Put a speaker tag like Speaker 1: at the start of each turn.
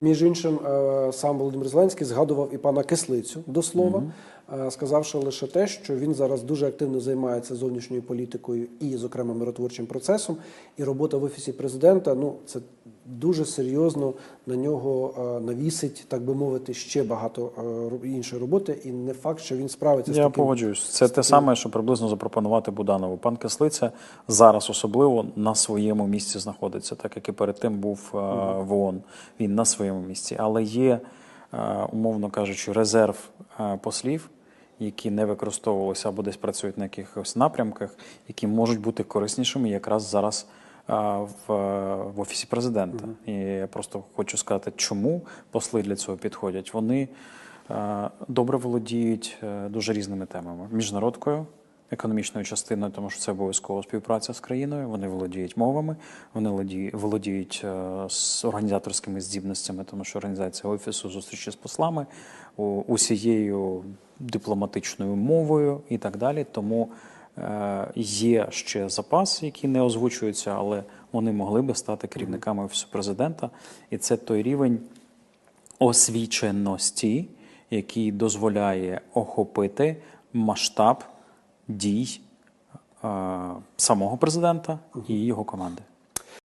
Speaker 1: Між іншим, е, сам Володимир Зеленський згадував і пана Кислицю до слова, е, сказавши лише те, що він зараз дуже активно займається зовнішньою політикою і, зокрема, миротворчим процесом. І робота в офісі президента ну це дуже серйозно на нього е, навісить, так би мовити, ще багато е, іншої роботи. І не факт, що він справиться з
Speaker 2: Я
Speaker 1: таким.
Speaker 2: погоджуюсь. Це те саме, що приблизно запропонувати Буданову. Пан Кислиця зараз особливо на своєму місці знаходиться, так як і перед тим був е, в ООН. Він на своєму місці. Але є, умовно кажучи, резерв послів, які не використовувалися або десь працюють на якихось напрямках, які можуть бути кориснішими якраз зараз. В, в офісі президента, і я просто хочу сказати, чому посли для цього підходять. Вони добре володіють е, дуже різними темами: міжнародкою, економічною частиною, тому що це обов'язково співпраця з країною. Вони володіють мовами, вони володіють, володіють е, з організаторськими здібностями, тому що організація офісу зустрічі з послами усією дипломатичною мовою і так далі. Тому є ще запас, який не озвучується, але вони могли би стати керівниками офісу президента, і це той рівень освіченості, який дозволяє охопити масштаб дій е, самого президента і його команди.